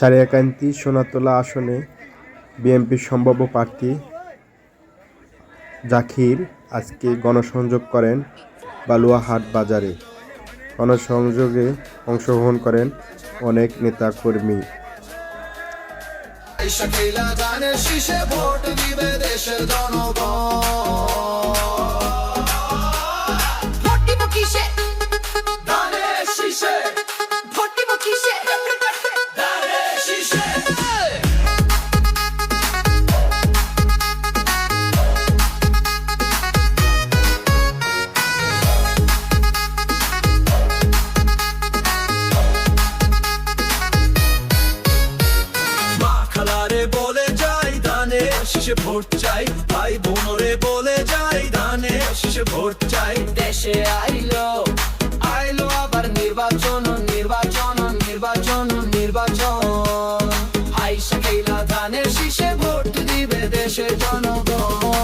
সারিয়াকান্তি সোনাতলা আসনে বিএনপির সম্ভাব্য প্রার্থী জাকির আজকে গণসংযোগ করেন বালুয়াহাট বাজারে। গণসংযোগে অংশগ্রহণ করেন অনেক গানের শীষে ভোট দিবে দেশের জনগণ। ধানে ভোট চাই, ভাই বোনরে বলে যাই ধানে শীষে ভোট চাই। দেশে আইলো আইলো আবার নির্বাচন নির্বাচন নির্বাচন নির্বাচন। আইসা খেলা ধানের শীষে ভোট দিবে দেশের জনগণ।